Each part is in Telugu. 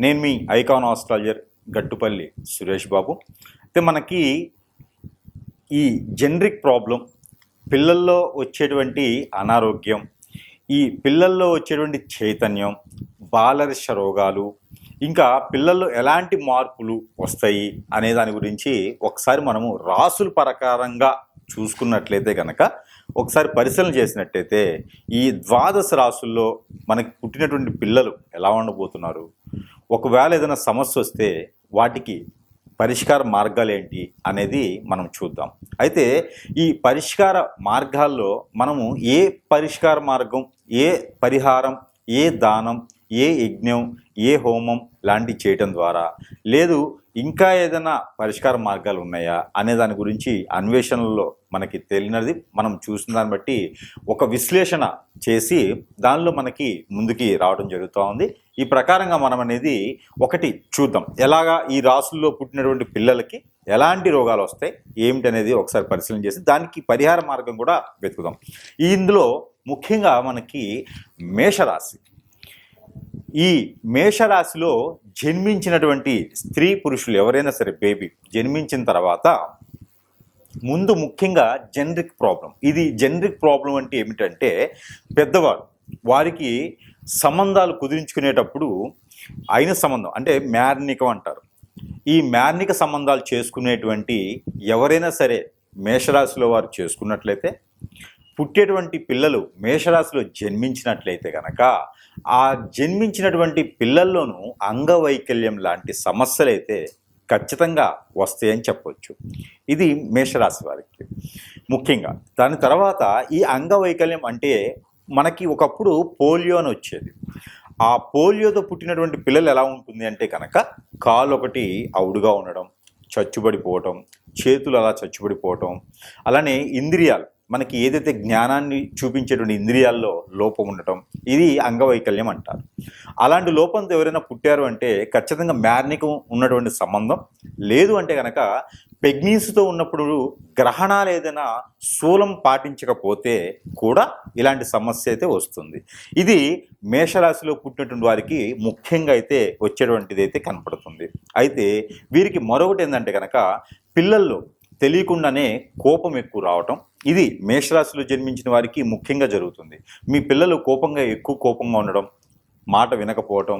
నేను మీ ఐకాన్ ఆస్ట్రాలజర్ గట్టుపల్లి సురేష్ బాబు. అయితే మనకి ఈ జనరిక్ ప్రాబ్లం పిల్లల్లో వచ్చేటువంటి అనారోగ్యం ఈ పిల్లల్లో వచ్చేటువంటి చైతన్యం బాలరిష రోగాలు ఇంకా పిల్లల్లో ఎలాంటి మార్పులు వస్తాయి అనే దాని గురించి ఒకసారి మనము రాసుల ప్రకారంగా చూసుకున్నట్లయితే కనుక ఒకసారి పరిశీలన చేసినట్టయితే ఈ ద్వాదశ రాసుల్లో మనకి పుట్టినటువంటి పిల్లలు ఎలా ఉండబోతున్నారు? ఒకవేళ ఏదైనా సమస్య వస్తే వాటికి పరిష్కార మార్గాలు ఏంటి అనేది మనం చూద్దాం. అయితే ఈ పరిష్కార మార్గాల్లో మనము ఏ పరిష్కార మార్గం ఏ పరిహారం ఏ దానం ఏ యజ్ఞం ఏ హోమం లాంటివి చేయటం ద్వారా? లేదు ఇంకా ఏదైనా పరిష్కార మార్గాలు ఉన్నాయా? అనే దాని గురించి అన్వేషణలో మనకి తెలియనది మనం చూసిన దాన్ని బట్టి ఒక విశ్లేషణ చేసి దానిలో మనకి ముందుకి రావడం జరుగుతూ ఉంది. ఈ ప్రకారంగా మనం అనేది ఒకటి చూద్దాం. ఎలాగా ఈ రాసుల్లో పుట్టినటువంటి పిల్లలకి ఎలాంటి రోగాలు వస్తాయి? ఏమిటి అనేది ఒకసారి పరిశీలన చేసి దానికి పరిహార మార్గం కూడా వెతుకుదాం. ఈ ఇందులో ముఖ్యంగా మనకి మేషరాశి. ఈ మేషరాశిలో జన్మించినటువంటి స్త్రీ పురుషులు ఎవరైనా సరే బేబీ జన్మించిన తర్వాత ముందు ముఖ్యంగా జనరిక్ ప్రాబ్లం ఇది జనరిక్ ప్రాబ్లం అంటే ఏమిటంటే పెద్దవారు వారికి సంబంధాలు కుదిరించుకునేటప్పుడు అయిన సంబంధం అంటే మ్యార్నికం అంటారు. ఈ మ్యార్నిక సంబంధాలు చేసుకునేటువంటి ఎవరైనా సరే మేషరాశిలో వారు చేసుకున్నట్లయితే పుట్టేటువంటి పిల్లలు మేషరాశిలో జన్మించినట్లయితే కనుక ఆ జన్మించినటువంటి పిల్లల్లోనూ అంగవైకల్యం లాంటి సమస్యలు అయితే ఖచ్చితంగా వస్తాయని చెప్పవచ్చు ఇది మేషరాశి వారికి. ముఖ్యంగా దాని తర్వాత ఈ అంగవైకల్యం అంటే మనకి ఒకప్పుడు పోలియో అని వచ్చేది. ఆ పోలియోతో పుట్టినటువంటి పిల్లలు ఎలా ఉంటుంది అంటే కనుక కాలు ఒకటి అవుడుగా ఉండడం చచ్చుబడిపోవటం చేతులు అలా చచ్చుబడిపోవటం అలానే ఇంద్రియాలు. మనకి ఏదైతే జ్ఞానాన్ని చూపించేటువంటి ఇంద్రియాల్లో లోపం ఉండటం ఇది అంగవైకల్యం అంటారు. అలాంటి లోపంతో ఎవరైనా పుట్టారు అంటే ఖచ్చితంగా మ్యార్నికం ఉన్నటువంటి సంబంధం లేదు అంటే కనుక పెగ్నీస్తో ఉన్నప్పుడు గ్రహణాలు ఏదైనా శూలం పాటించకపోతే కూడా ఇలాంటి సమస్య అయితే వస్తుంది. ఇది మేషరాశిలో పుట్టినటువంటి వారికి ముఖ్యంగా అయితే వచ్చేటువంటిది అయితే కనపడుతుంది. అయితే వీరికి మరొకటి ఏంటంటే కనుక పిల్లల్లో తెలియకుండానే కోపం ఎక్కువ రావటం ఇది మేషరాశిలో జన్మించిన వారికి ముఖ్యంగా జరుగుతుంది. మీ పిల్లలు కోపంగా ఎక్కువ కోపంగా ఉండడం మాట వినకపోవటం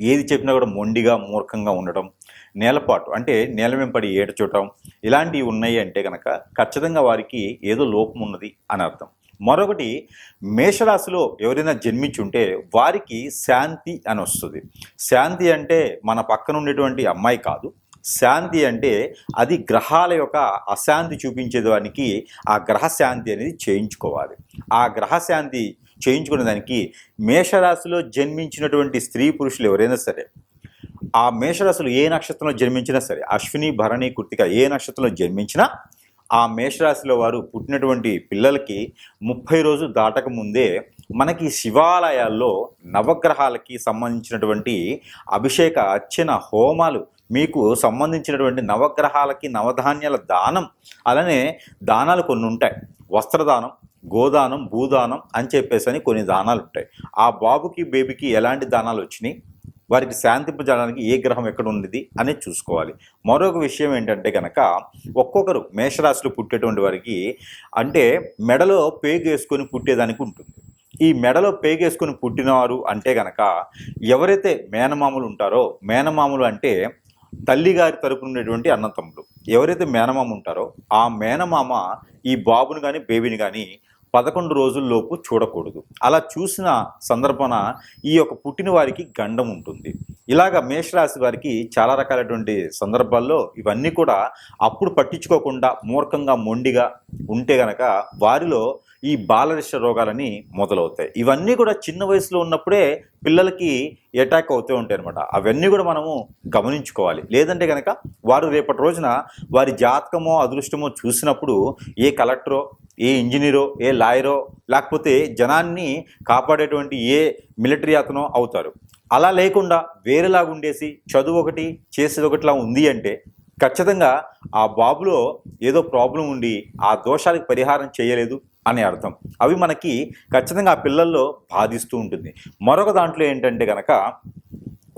ఏది చెప్పినా కూడా మొండిగా మూర్ఖంగా ఉండటం నేలపాటు అంటే నేల వెంపడి ఏడ్చటం ఇలాంటివి ఉన్నాయి అంటే కనుక ఖచ్చితంగా వారికి ఏదో లోపం ఉన్నది అని అర్థం. మరొకటి మేషరాశిలో ఎవరైనా జన్మించి ఉంటే వారికి శాంతి అని వస్తుంది. శాంతి అంటే మన పక్కన ఉండేటువంటి అమ్మాయి కాదు శాంతి అంటే అది గ్రహాల యొక్క అశాంతి చూపించేదానికి ఆ గ్రహశాంతి అనేది చేయించుకోవాలి. ఆ గ్రహశాంతి చేయించుకునే దానికి మేషరాశిలో జన్మించినటువంటి స్త్రీ పురుషులు ఎవరైనా సరే ఆ మేషరాశులు ఏ నక్షత్రంలో జన్మించినా సరే అశ్విని భరణి కృతిక ఏ నక్షత్రంలో జన్మించినా ఆ మేషరాశిలో వారు పుట్టినటువంటి పిల్లలకి ముప్పై రోజు దాటక ముందే మనకి శివాలయాల్లో నవగ్రహాలకి సంబంధించినటువంటి అభిషేక అర్చన హోమాలు మీకు సంబంధించినటువంటి నవగ్రహాలకి నవధాన్యాల దానం అలానే దానాలు కొన్ని ఉంటాయి. వస్త్రదానం గోదానం భూదానం అని చెప్పేసి అని కొన్ని దానాలు ఉంటాయి. ఆ బాబుకి బేబీకి ఎలాంటి దానాలు వచ్చినాయి? వారికి శాంతింపజడానికి ఏ గ్రహం ఎక్కడ ఉన్నది అనేది చూసుకోవాలి. మరొక విషయం ఏంటంటే కనుక ఒక్కొక్కరు మేషరాశిలో పుట్టేటువంటి వారికి అంటే మెడలో పేగు వేసుకొని పుట్టేదానికి ఉంటుంది. ఈ మెడలో పేగేసుకొని పుట్టినవారు అంటే గనక ఎవరైతే మేనమామలు ఉంటారో మేనమామలు అంటే తల్లిగారి తరపున ఉండేటువంటి అన్నతమ్ముడు ఎవరైతే మేనమామ ఉంటారో ఆ మేనమామ ఈ బాబుని కానీ బేబీని కానీ పదకొండు రోజుల్లోపు చూడకూడదు. అలా చూసిన సందర్భాన ఈ యొక్క పుట్టిన వారికి గండం ఉంటుంది. ఇలాగ మేషరాశి వారికి చాలా రకాలైనటువంటి సందర్భాల్లో ఇవన్నీ కూడా అప్పుడు పట్టించుకోకుండా మూర్ఖంగా మొండిగా ఉంటే గనక వారిలో ఈ బాలరిష్ట రోగాలని మొదలవుతాయి. ఇవన్నీ కూడా చిన్న వయసులో ఉన్నప్పుడే పిల్లలకి అటాక్ అవుతూ ఉంటాయి అనమాట అవన్నీ కూడా మనము గమనించుకోవాలి. లేదంటే కనుక వారు రేపటి రోజున వారి జాతకమో అదృష్టమో చూసినప్పుడు ఏ కలెక్టరో ఏ ఇంజనీరో ఏ లాయరో లేకపోతే జనాన్ని కాపాడేటువంటి ఏ మిలిటరీ అతనో అవుతారు. అలా లేకుండా వేరేలాగా ఉండేసి చదువు ఒకటి చేసేది ఒకటిలా ఉంది అంటే ఖచ్చితంగా ఆ బాబులో ఏదో ప్రాబ్లం ఉండి ఆ దోషాలకు పరిహారం చేయలేదు అనే అర్థం. అవి మనకి ఖచ్చితంగా ఆ పిల్లల్లో బాధిస్తూ ఉంటుంది. మరొక దాంట్లో ఏంటంటే కనుక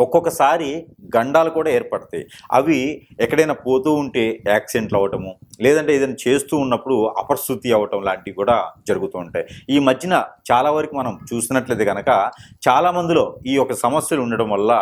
ఒక్కొక్కసారి గండాలు కూడా ఏర్పడతాయి. అవి ఎక్కడైనా పోతూ ఉంటే యాక్సిడెంట్లు అవ్వటము లేదంటే ఏదైనా చేస్తూ ఉన్నప్పుడు అపశృతి అవ్వటం లాంటివి కూడా జరుగుతూ ఉంటాయి. ఈ మధ్యన చాలా వరకు మనం చూసినట్లయితే కనుక చాలామందిలో ఈ యొక్క సమస్యలు ఉండడం వల్ల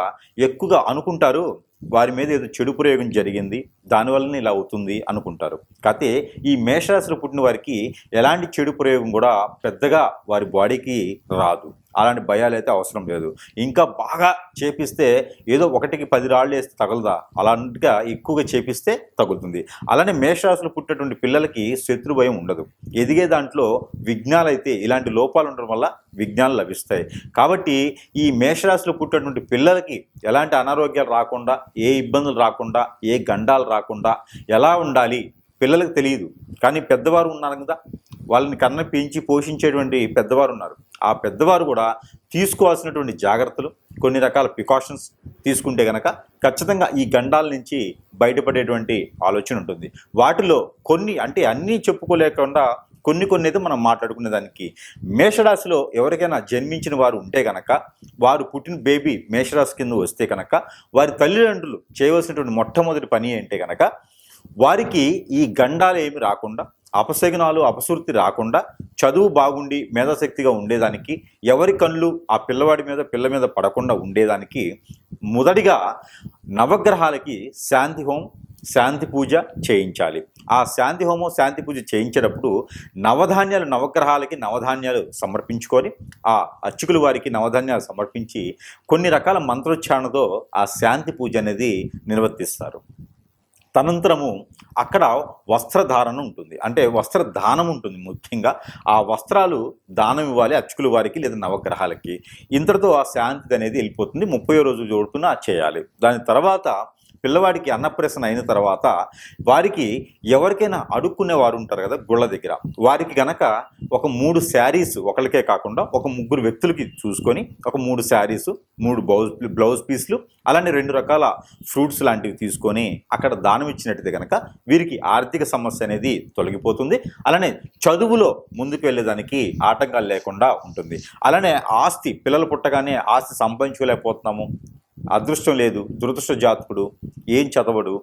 ఎక్కువగా అనుకుంటారు వారి మీద ఏదో చెడు ప్రయోగం జరిగింది దానివల్లనే ఇలా అవుతుంది అనుకుంటారు. కాకపోతే ఈ మేషరాశిలో పుట్టిన వారికి ఎలాంటి చెడు ప్రయోగం కూడా పెద్దగా వారి బాడీకి రాదు. అలాంటి భయాలు అయితే అవసరం లేదు. ఇంకా బాగా చేపిస్తే ఏదో ఒకటికి పది రాళ్ళు వేస్తే తగలదా? అలాంటిగా ఎక్కువగా చేపిస్తే తగులుతుంది. అలానే మేషరాశులు పుట్టేటువంటి పిల్లలకి శత్రు భయం ఉండదు. ఎదిగే దాంట్లో విఘ్నాలు అయితే ఇలాంటి లోపాలు ఉండడం వల్ల విఘ్నాలు లభిస్తాయి. కాబట్టి ఈ మేషరాశిలో పుట్టేటువంటి పిల్లలకి ఎలాంటి అనారోగ్యాలు రాకుండా ఏ ఇబ్బందులు రాకుండా ఏ గండాలు రాకుండా ఎలా ఉండాలి? పిల్లలకు తెలియదు. కానీ పెద్దవారు ఉన్నారు కదా వాళ్ళని కన్న పెంచి పోషించేటువంటి పెద్దవారు ఉన్నారు. ఆ పెద్దవారు కూడా తీసుకోవాల్సినటువంటి జాగ్రత్తలు కొన్ని రకాల ప్రికాషన్స్ తీసుకుంటే కనుక ఖచ్చితంగా ఈ గండాల నుంచి బయటపడేటువంటి ఆలోచన ఉంటుంది. వాటిలో కొన్ని అంటే అన్నీ చెప్పుకోలేకుండా కొన్ని కొన్ని అయితే మనం మాట్లాడుకునే దానికి మేషరాశిలో ఎవరికైనా జన్మించిన వారు ఉంటే కనుక వారు పుట్టిన బేబీ మేషరాశి కింద వస్తే కనుక వారి తల్లిదండ్రులు చేయవలసినటువంటి మొట్టమొదటి పని ఏంటే కనుక వారికి ఈ గండాలు ఏమి రాకుండా అపశగనాలు అపశృతి రాకుండా చదువు బాగుండి మేధాశక్తిగా ఉండేదానికి ఎవరి కళ్ళు ఆ పిల్లవాడి మీద పిల్ల మీద పడకుండా ఉండేదానికి మొదటిగా నవగ్రహాలకి శాంతి హోం శాంతి పూజ చేయించాలి. ఆ శాంతి హోమం శాంతి పూజ చేయించేటప్పుడు నవధాన్యాలు నవగ్రహాలకి నవధాన్యాలు సమర్పించుకొని ఆ అర్చకుల వారికి నవధాన్యాలు సమర్పించి కొన్ని రకాల మంత్రోచ్చారణతో ఆ శాంతి పూజ అనేది నిర్వర్తిస్తారు. తనంతరము అక్కడ వస్త్రధారణ ఉంటుంది. అంటే వస్త్రదానం ఉంటుంది ముఖ్యంగా. ఆ వస్త్రాలు దానం ఇవ్వాలి అర్చకుల వారికి లేదా నవగ్రహాలకి. ఇంతటితో ఆ శాంతి అనేది వెళ్ళిపోతుంది. ముప్పై రోజు జోడుకున్న చేయాలి. దాని తర్వాత పిల్లవాడికి అన్నప్రసన అయిన తర్వాత వారికి ఎవరికైనా అడుక్కునే వారు ఉంటారు కదా గుళ్ళ దగ్గర. వారికి గనక ఒక మూడు శారీస్ ఒకరికే కాకుండా ఒక ముగ్గురు వ్యక్తులకి చూసుకొని ఒక మూడు శారీస్ మూడు బ్లౌజ్ బ్లౌజ్ పీస్లు అలానే రెండు రకాల ఫ్రూట్స్ లాంటివి తీసుకొని అక్కడ దానం ఇచ్చినట్టయితే కనుక వీరికి ఆర్థిక సమస్య అనేది తొలగిపోతుంది. అలానే చదువులో ముందుకు వెళ్ళేదానికి ఆటంకాలు లేకుండా ఉంటుంది. అలానే ఆస్తి పిల్లలు పుట్టగానే ఆస్తి సంపాదించుకోలేకపోతున్నాము. అదృష్టం లేదు దురదృష్ట జాతకుడు ఏం చదవడు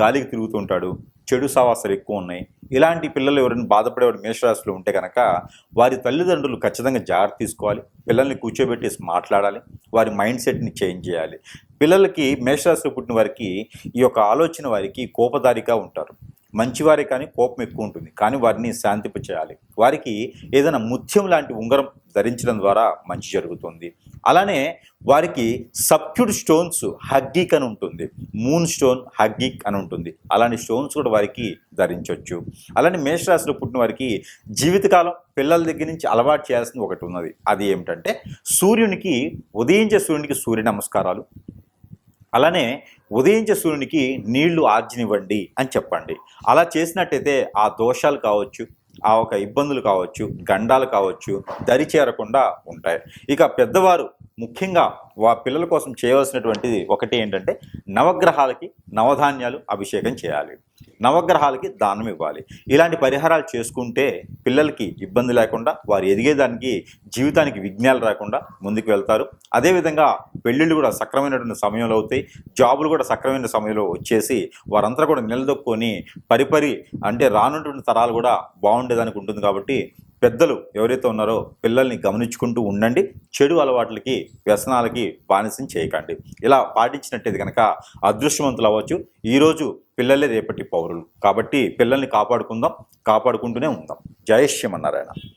గాలికి తిరుగుతుంటాడు చెడు సావాసాలు ఎక్కువ ఉన్నాయి. ఇలాంటి పిల్లలు ఎవరైనా బాధపడేవాడు మేషరాశిలో ఉంటే కనుక వారి తల్లిదండ్రులు ఖచ్చితంగా జాగ్రత్త తీసుకోవాలి. పిల్లల్ని కూర్చోబెట్టేసి మాట్లాడాలి. వారి మైండ్ సెట్ని చేంజ్ చేయాలి. పిల్లలకి మేషరాశిలో పుట్టిన వారికి ఈ యొక్క ఆలోచన వారికి కోపదారిగా ఉంటారు. మంచివారే కానీ కోపం ఎక్కువ ఉంటుంది. కానీ వారిని శాంతింప చేయాలి వారికి ఏదైనా ముత్యం లాంటి ఉంగరం ధరించడం ద్వారా మంచి జరుగుతుంది. అలానే వారికి సబ్క్యూడ్ స్టోన్స్ హగ్గిక్ అని ఉంటుంది. మూన్ స్టోన్ హగ్గిక్ అని ఉంటుంది. అలాంటి స్టోన్స్ కూడా వారికి ధరించవచ్చు అలానే మేషరాశిలో పుట్టిన వారికి జీవితకాలం పిల్లల దగ్గర నుంచి అలవాటు చేయాల్సింది ఒకటి ఉన్నది. అది ఏమిటంటే సూర్యునికి ఉదయించే సూర్యునికి సూర్య నమస్కారాలు. అలానే ఉదయించే సూర్యునికి నీళ్ళు ఆర్జనివ్వండి అని చెప్పండి. అలా చేసినట్టయితే ఆ దోషాలు కావచ్చు ఆ ఒక ఇబ్బందులు కావచ్చు గండాలు కావచ్చు దరి చేరకుండా ఉంటాయి. ఇక పెద్దవారు ముఖ్యంగా వా పిల్లల కోసం చేయవలసినటువంటిది ఒకటి ఏంటంటే నవగ్రహాలకి నవధాన్యాలు అభిషేకం చేయాలి. నవగ్రహాలకి దానం ఇవ్వాలి. ఇలాంటి పరిహారాలు చేసుకుంటే పిల్లలకి ఇబ్బంది లేకుండా వారు ఎదిగేదానికి జీవితానికి విఘ్నాలు రాకుండా ముందుకు వెళ్తారు. అదేవిధంగా పెళ్ళిళ్ళు కూడా సక్రమైనటువంటి సమయంలో అవుతాయి. జాబులు కూడా సక్రమైన సమయంలో వచ్చేసి వారంతా కూడా నిలదొక్కుని పరిపరి అంటే రానున్నటువంటి తరాలు కూడా బాగుండేదానికి ఉంటుంది కాబట్టి పెద్దలు ఎవరైతే ఉన్నారో పిల్లల్ని గమనించుకుంటూ ఉండండి. చెడు అలవాట్లకి వ్యసనాలకి బానిసం చేయకండి. ఇలా పాటించినట్టయితే కనుక అదృష్టవంతులు అవ్వచ్చు. ఈరోజు పిల్లలే రేపటి పౌరులు. కాబట్టి పిల్లల్ని కాపాడుకుందాం కాపాడుకుంటూనే ఉందాం. జయ శ్రీమన్నారాయణ.